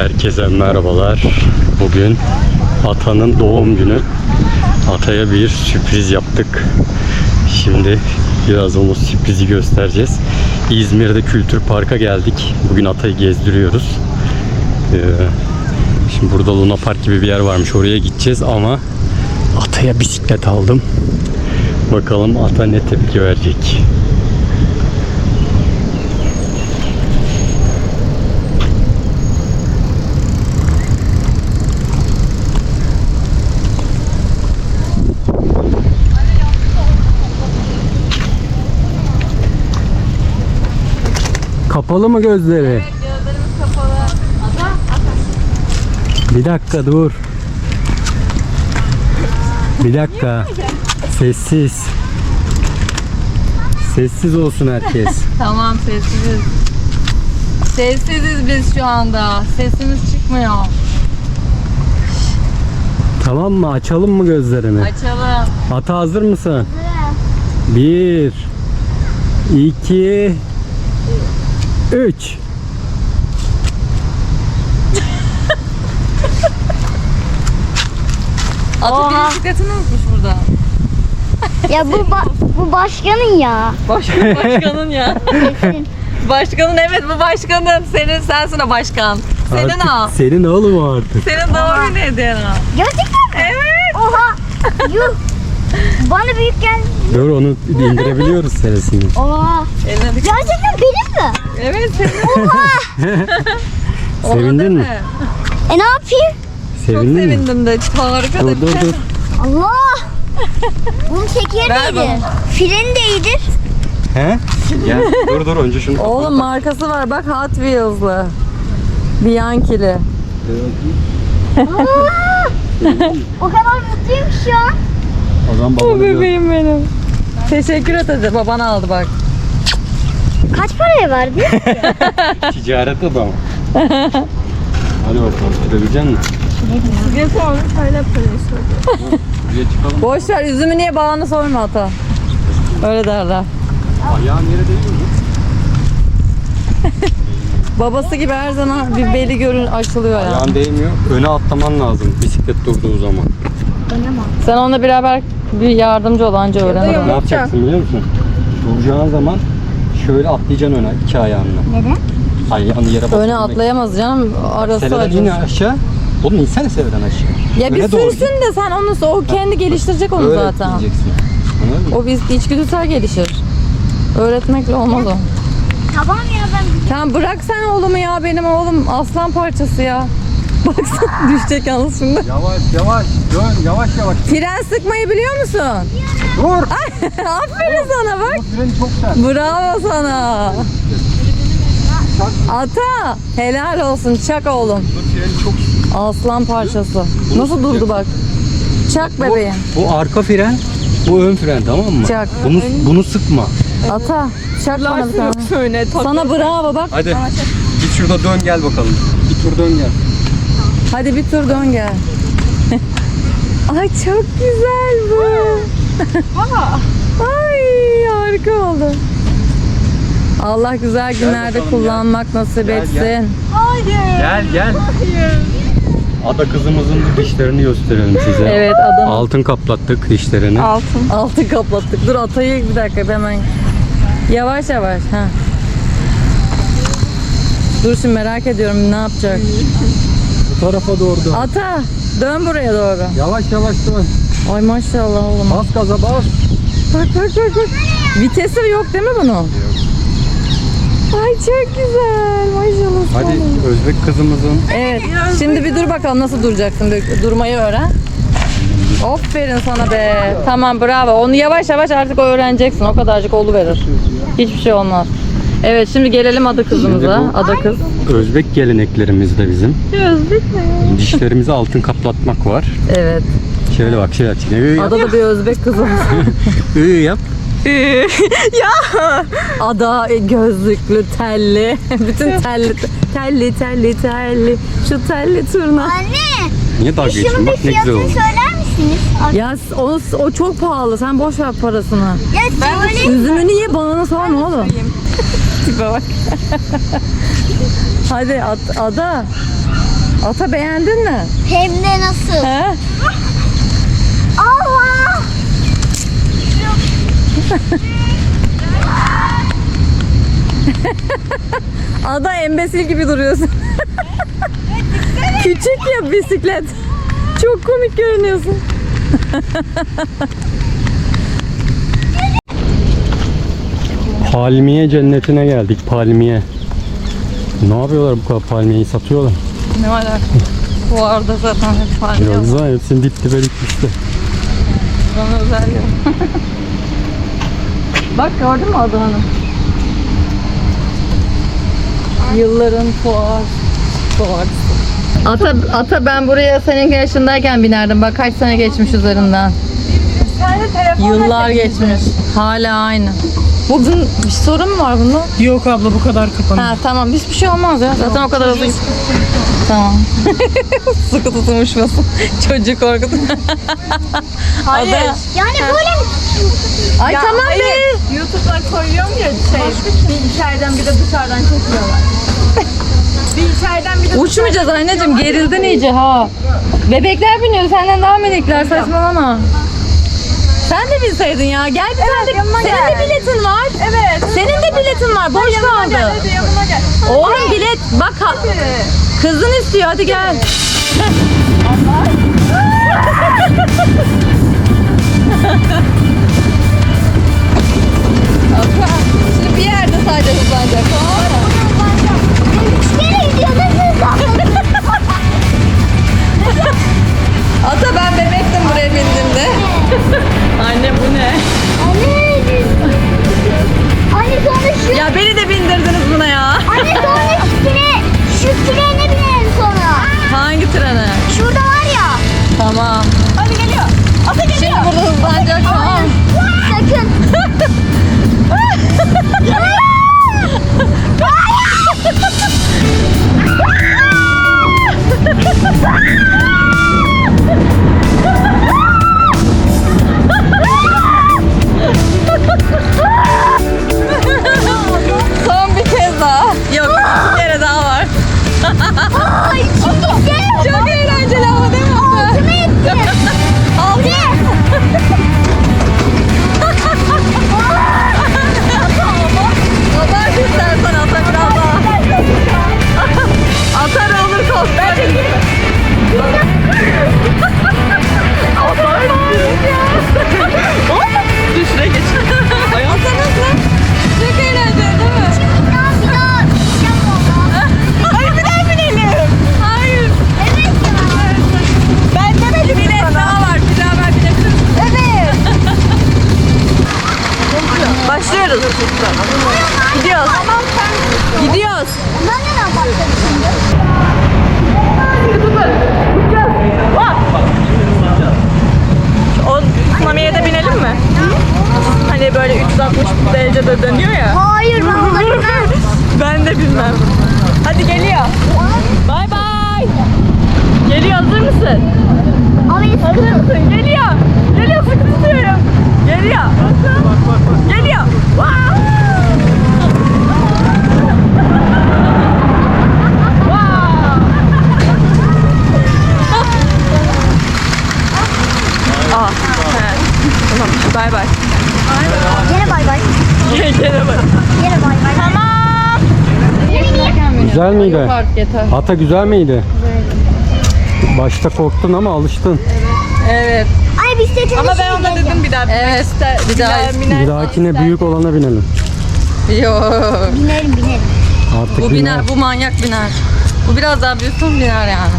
Herkese merhabalar. Bugün Ata'nın doğum günü. Ata'ya bir sürpriz yaptık. Şimdi biraz onu sürprizi göstereceğiz. İzmir'de Kültür Park'a geldik. Bugün Ata'yı gezdiriyoruz. Ee, şimdi burada Luna Park gibi bir yer varmış. Oraya gideceğiz ama Ata'ya bisiklet aldım. Bakalım Ata ne tepki verecek. Kapalı mı gözleri? Gözlerimiz kapalı. Ada, Bir dakika dur. Bir dakika. Sessiz. Sessiz olsun herkes. Tamam sessiziz. Sessiziz biz şu anda. Sesimiz çıkmıyor. tamam mı? Açalım mı gözlerini? Açalım. Ata hazır mısın? Bir, iki, üç. Atı bir bisikletini unutmuş burada. Ya bu ba- bu başkanın ya. Başkan, başkanın ya. Kesin. Başkanın evet bu başkanın. Senin sensin o başkan. Senin o. Artık senin oğlum o artık. Senin doğum günü hediyen o. Gerçekten mi? Evet. Oha. Yuh. Bana büyük gel. Dur onu indirebiliyoruz senesini. Oha. Eline Gerçekten benim mi? Evet senin. Ona Sevindin mi? E ne yapayım? Çok Sevindin mi? sevindim de. Harika da. Dur dur dur. Allah. Bunun tekeri Ver de iyidir. Freni de iyidir. He? Gel. dur dur önce şunu kapat. Oğlum markası var bak Hot Wheels'lı. Bianchi'li. O kadar mutluyum ki şu an. O zaman babanı gör. bebeğim benim. Teşekkür et hadi. Baban aldı bak. Kaç paraya verdi? Ticaret adamı. Hadi bakalım sürebilecek misin? Buraya çıkalım. Boş ver üzümü niye bağını sorma ata. Öyle derler. Ayağın yere değiyor mu? Babası gibi her zaman bir beli görün açılıyor ya. Ayağın değmiyor. Öne atlaman lazım bisiklet durduğu zaman. Sen onunla beraber bir yardımcı ol anca öğren. Ne yapacaksın biliyor musun? Duracağın zaman şöyle atlayacaksın öne iki ayağınla. Neden? Ayağını yere basıp Öne atlayamaz canım. Arası Seneden acır. yine aşağı. Oğlum insene seveden aşağı. Ya bir Öne doğru sürsün de sen onu o kendi geliştirecek onu Öyle zaten. diyeceksin. Anladın mı? O biz içgüdüsel gelişir. Öğretmekle olmaz o. Tamam ya ben Tamam bırak sen oğlumu ya benim oğlum aslan parçası ya. Baksana düşecek yalnız şimdi. Yavaş yavaş dön yavaş yavaş. Fren sıkmayı biliyor musun? Dur. Aferin sana bak. Bu freni çok sert. Bravo sana. Ata helal olsun çak oğlum. Bu freni çok Aslan parçası. Nasıl durdu bak. Çak bebeğim. bu arka fren, bu ön fren tamam mı? Çak. Bunu bunu sıkma. Ata çak bana bir tane. Sana bravo bak. Hadi. Git şurada dön gel bakalım. Bir tur dön gel. Hadi bir tur dön gel. Ay çok güzel bu. Ay harika oldu. Allah güzel günlerde bakalım, kullanmak nasip Gel, etsin. gel. Gel gel. Ada kızımızın dişlerini gösterelim size. Evet adam Altın kaplattık dişlerini. altın. Altın kaplattık. Dur atayı bir dakika hemen. Yavaş yavaş. Ha. Dur şimdi merak ediyorum ne yapacak. Tarafa doğru dön. Ata dön buraya doğru. Yavaş yavaş dön. Ay maşallah oğlum. Bas gaza bas. Bak bak bak bak. Vitesi yok değil mi bunun? Ay çok güzel. Maşallah. Hadi sana. Özbek kızımızın Evet. Şimdi bir dur bakalım nasıl duracaksın. Bir Durmayı öğren. Aferin sana be. Tamam bravo. Onu yavaş yavaş artık öğreneceksin. O kadarcık verir. Hiçbir şey olmaz. Evet şimdi gelelim adı kızımıza. Ada kız. Özbek geleneklerimizde bizim. Özbek mi? Dişlerimize altın kaplatmak var. Evet. Şöyle bak şöyle yap. Iı yap. Ada da bir Özbek kızı. Iı yap. ya. Ada e, gözlüklü, telli. Bütün telli, telli, telli, telli. Şu telli turna. Anne. Niye dalga Şunun geçiyorsun? bir Bak ne güzel fiyatını oldu. söyler misiniz? Ya o, o çok pahalı. Sen boş ver parasını. Ya söyle. Üzümünü ye bana sorma oğlum. Tipe bak. Hadi at, ada. Ata beğendin mi? Hem de nasıl? He? Allah! Ada embesil gibi duruyorsun. Küçük ya bisiklet. Çok komik görünüyorsun. Palmiye cennetine geldik. Palmiye. Ne yapıyorlar bu kadar palmiyeyi satıyorlar. Ne alaka? Bu arada zaten hep palmiye Biraz daha hepsini dip dibe dikmişti. Bana özel ya. Bak gördün mü Adana'nı? Yılların fuar. Fuar. Ata, ata ben buraya senin yaşındayken binerdim. Bak kaç sene geçmiş üzerinden. Yıllar geçmiş. Hala aynı. Bugün bir sorun mu var bunda? Yok abla bu kadar kapanıyor. Ha tamam hiçbir şey olmaz ya. Zaten o kadar uzun. Tamam. Sıkı tutulmuşmasın. Çocuğu korkut. Hayır. Yani böyle mi? Ay tamam be. YouTube'dan koyuyorum ya şey, bir içeriden bir de dışarıdan çekiyorlar. bir içeriden bir de Uçmayacağız anneciğim gerildin iyice ha. Bebekler biniyor senden daha minikler saçmalama. Sen de binseydin ya. Gel bir tane de. Senin de biletin var. Evet. Senin de biletin var. Boş kaldı. Hadi yanıma gel. Oğlum bilet bak ha- kızın istiyor hadi gel. Şimdi bir yerde sadece hızlanacak tamam mı? Buraya bindiğimde. Anne bu ne? Anne. Anne sonra şu. Ya beni de bindirdiniz buna ya. Anne sonra şu trene, şu trene binelim sonra. Hangi trene? Şurada var ya. Tamam. Hadi geliyor. Ata geliyor. Şimdi burada hızlanacak tamam. Sakın. Son Hazır mısın? Geliyor. Geliyor sıkı tutuyorum. Geliyor. Geliyor. Wow. Aa, he. Tamam, bay bay. Gene bay bay. Gel gel bak. Gene bay bay. Tamam. Güzel miydi? Yeter. Ata güzel miydi? Başta korktun ama alıştın. Evet. Ay bisikletin Ama ben ona dedim bir daha. Evet. Bir daha. Bir dahakine büyük olana binelim. Yok. Binerim binerim. Artık Bu biner, bu manyak biner. Bu biraz daha büyüsün biner yani.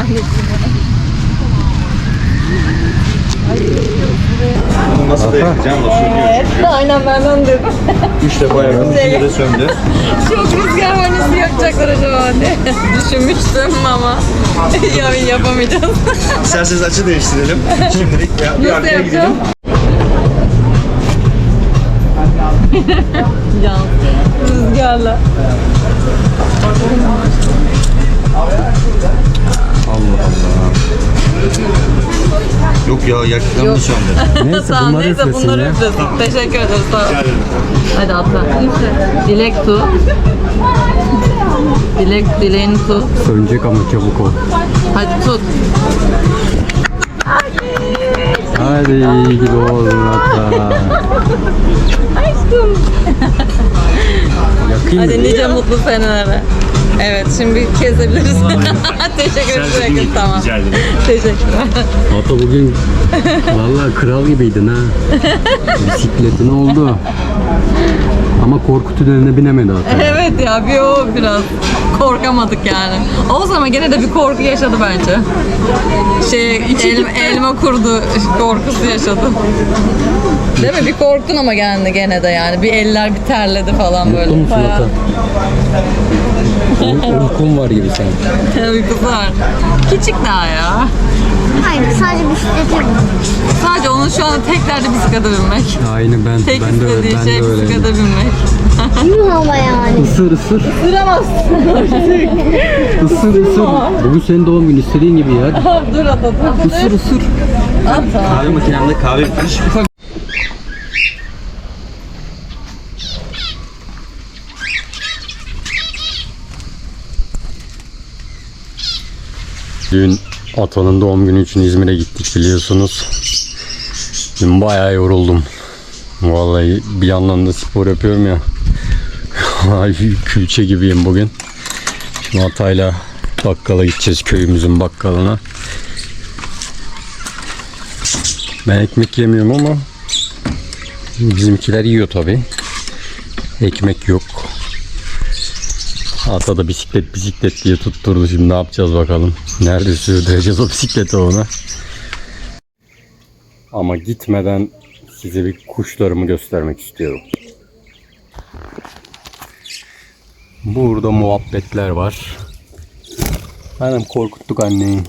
Anneciğim o ne? Nasıl da yakacağım da söndürüyor. Aynen benden dedim. Üç defa yaktım, şimdi de söndü. Çok rüzgar var nasıl yapacaklar acaba diye. Düşünmüştüm ama ya yapamayacağız. İsterseniz açı değiştirelim. Şimdilik ya, bir Nasıl arkaya gidelim. yapacağım? Can. Rüzgarla. Yok ya Yok. mı söndü? Neyse Tamam bunları neyse üflesin bunları ya. üflesin. Teşekkür ederiz. Ederim. Hadi atla. Dilek tu. Dilek, dileğini tut. Sönecek ama çabuk ol. Hadi tut. Hadi iyi ki doğdun hatta. Yakayım Hadi nice mutlu senelere. Evet şimdi kesebiliriz. Teşekkür ederim. Tamam. Rica ederim. Teşekkürler. Ata bugün vallahi kral gibiydin ha. Bisikletin oldu. Ama korku tüneline binemedi ata. Evet ya bir o biraz korkamadık yani. O zaman gene de bir korku yaşadı bence. Şey el, elma kurdu korkusu yaşadı. Değil mi? Bir korktun ama geldi gene de yani. Bir eller bir terledi falan böyle. Mutlu musun Bayağı ata? Uy- Uykun var gibi sen. Uykusu var. Küçük daha ya. Hayır sadece bisiklete Sadece onun şu an tek derdi bisiklete binmek. Aynı ben. Tek ben de öyle. istediği Ben şey de öyle. bisiklete binmek. Yuh ama yani. Isır ısır. Duramazsın. Isır ısır. Bugün senin doğum günü istediğin gibi ya. dur ata dur. Isır ısır. Kahve makinemde kahve bitmiş. Dün Atan'ın doğum günü için İzmir'e gittik biliyorsunuz. Dün bayağı yoruldum. Vallahi bir yandan da spor yapıyorum ya. Külçe gibiyim bugün. Şimdi Atay'la bakkala gideceğiz köyümüzün bakkalına. Ben ekmek yemiyorum ama bizimkiler yiyor tabi. Ekmek yok. Ata da bisiklet bisiklet diye tutturdu. Şimdi ne yapacağız bakalım. Nerede sürdüreceğiz o bisikleti ona. Ama gitmeden size bir kuşlarımı göstermek istiyorum. Burada muhabbetler var. Hanım korkuttuk anneyi.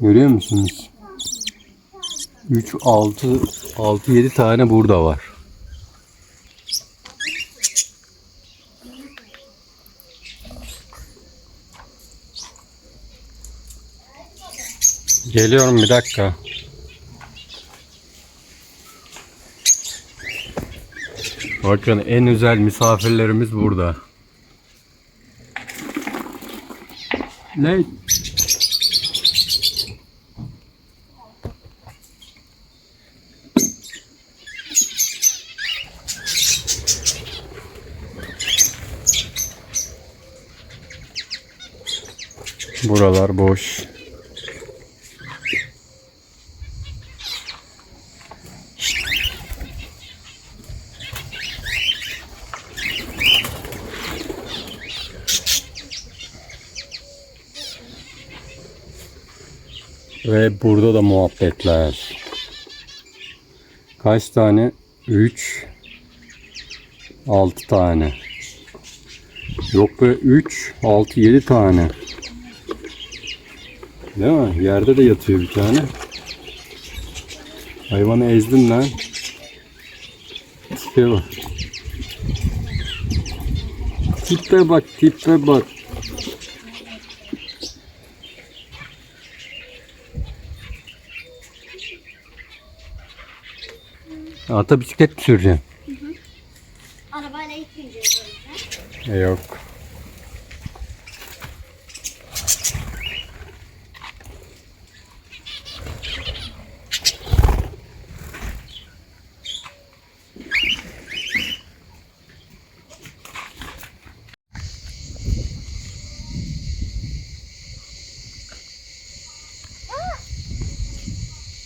Görüyor musunuz? 3, 6, 6, 7 tane burada var. Geliyorum bir dakika. Bakın en özel misafirlerimiz burada. Ne? Buralar boş. Ve burada da muhabbetler. Kaç tane? 3 6 tane. Yok be 3 6 7 tane. Değil mi? Yerde de yatıyor bir tane. Hayvanı ezdin lan. Tipe bak. Tipe bak, tipe bak. Ata bisiklet mi süreceksin? Arabayla gitmeyeceğiz. E, yok.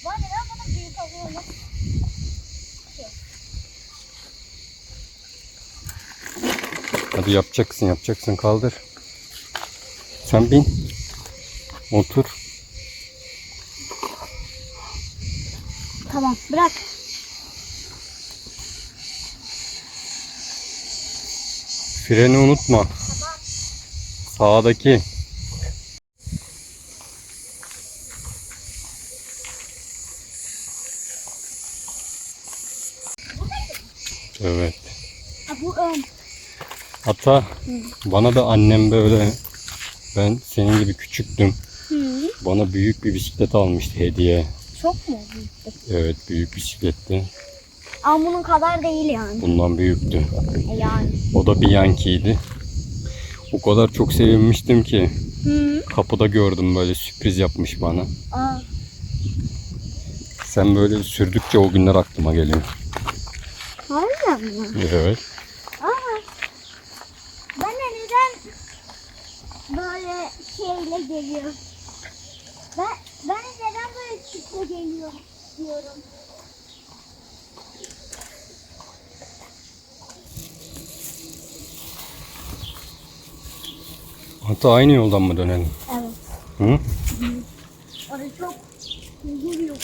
Bak neden bana büyük alıyorum? Hadi yapacaksın yapacaksın kaldır. Sen bin. Otur. Tamam bırak. Freni unutma. Sağdaki. Evet. Ha, bu ön. Hatta bana da annem böyle ben senin gibi küçüktüm. bana büyük bir bisiklet almıştı hediye. Çok mu? Evet büyük bisikletti. Ama bunun kadar değil yani. Bundan büyüktü. E Yani. O da bir Yankee'ydi. O kadar çok sevinmiştim ki. Kapıda gördüm böyle sürpriz yapmış bana. Aa. Sen böyle sürdükçe o günler aklıma geliyor. Harbiden mi? Evet. Aa. Ben de neden böyle şeyle geliyor? Ben, ben de neden böyle çiftle geliyor diyorum. Hatta aynı yoldan mı dönelim? Evet. Hı? Orada çok huzur yok.